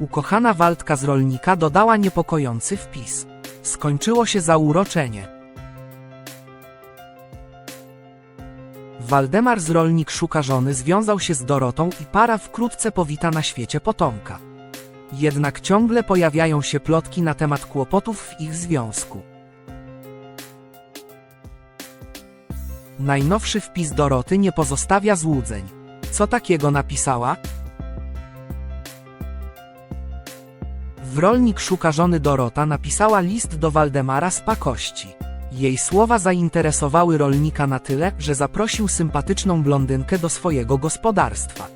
Ukochana Waldka z rolnika dodała niepokojący wpis. Skończyło się zauroczenie. Waldemar z rolnik szuka żony związał się z Dorotą i para wkrótce powita na świecie potomka. Jednak ciągle pojawiają się plotki na temat kłopotów w ich związku. Najnowszy wpis Doroty nie pozostawia złudzeń. Co takiego napisała? W rolnik szuka żony Dorota napisała list do Waldemara z pakości. Jej słowa zainteresowały rolnika na tyle, że zaprosił sympatyczną blondynkę do swojego gospodarstwa.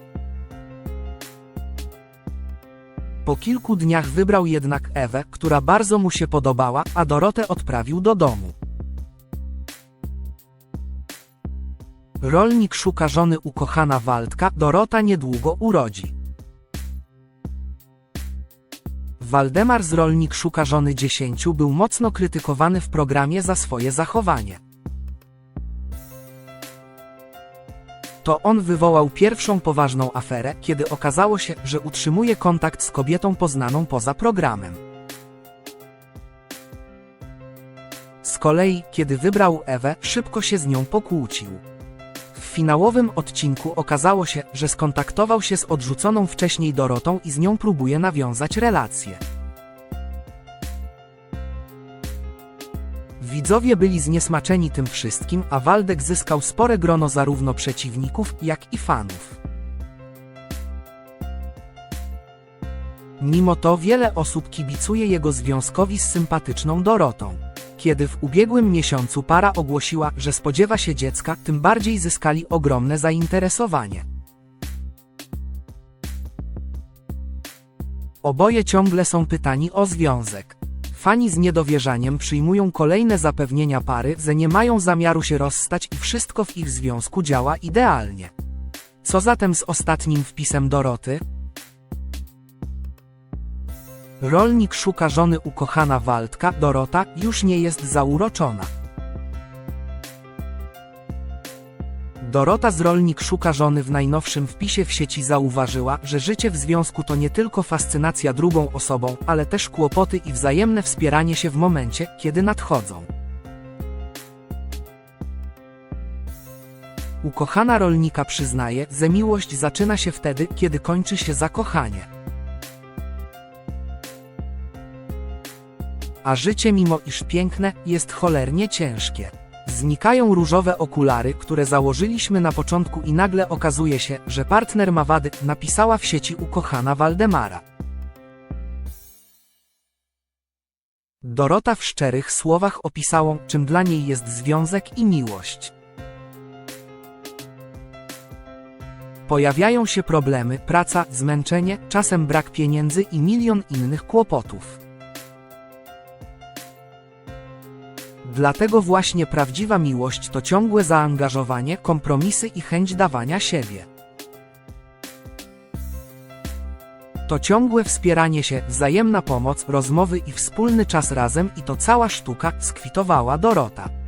Po kilku dniach wybrał jednak Ewę, która bardzo mu się podobała, a Dorotę odprawił do domu. Rolnik szuka żony ukochana Waldka, Dorota niedługo urodzi. Waldemar z Rolnik szuka żony 10 był mocno krytykowany w programie za swoje zachowanie. To on wywołał pierwszą poważną aferę, kiedy okazało się, że utrzymuje kontakt z kobietą poznaną poza programem. Z kolei, kiedy wybrał Ewę, szybko się z nią pokłócił. Finałowym odcinku okazało się, że skontaktował się z odrzuconą wcześniej Dorotą i z nią próbuje nawiązać relacje. Widzowie byli zniesmaczeni tym wszystkim, a Waldek zyskał spore grono zarówno przeciwników, jak i fanów. Mimo to wiele osób kibicuje jego związkowi z sympatyczną Dorotą. Kiedy w ubiegłym miesiącu para ogłosiła, że spodziewa się dziecka, tym bardziej zyskali ogromne zainteresowanie. Oboje ciągle są pytani o związek. Fani z niedowierzaniem przyjmują kolejne zapewnienia pary, że nie mają zamiaru się rozstać i wszystko w ich związku działa idealnie. Co zatem z ostatnim wpisem Doroty? Rolnik szuka żony ukochana Waldka, Dorota już nie jest zauroczona. Dorota z Rolnik szuka żony w najnowszym wpisie w sieci zauważyła, że życie w związku to nie tylko fascynacja drugą osobą, ale też kłopoty i wzajemne wspieranie się w momencie, kiedy nadchodzą. Ukochana rolnika przyznaje, że miłość zaczyna się wtedy, kiedy kończy się zakochanie. A życie mimo iż piękne, jest cholernie ciężkie. Znikają różowe okulary, które założyliśmy na początku i nagle okazuje się, że partner ma wady, napisała w sieci ukochana Waldemara. Dorota w szczerych słowach opisała, czym dla niej jest związek i miłość. Pojawiają się problemy, praca, zmęczenie, czasem brak pieniędzy i milion innych kłopotów. Dlatego właśnie prawdziwa miłość to ciągłe zaangażowanie, kompromisy i chęć dawania siebie. To ciągłe wspieranie się, wzajemna pomoc, rozmowy i wspólny czas razem i to cała sztuka, skwitowała Dorota.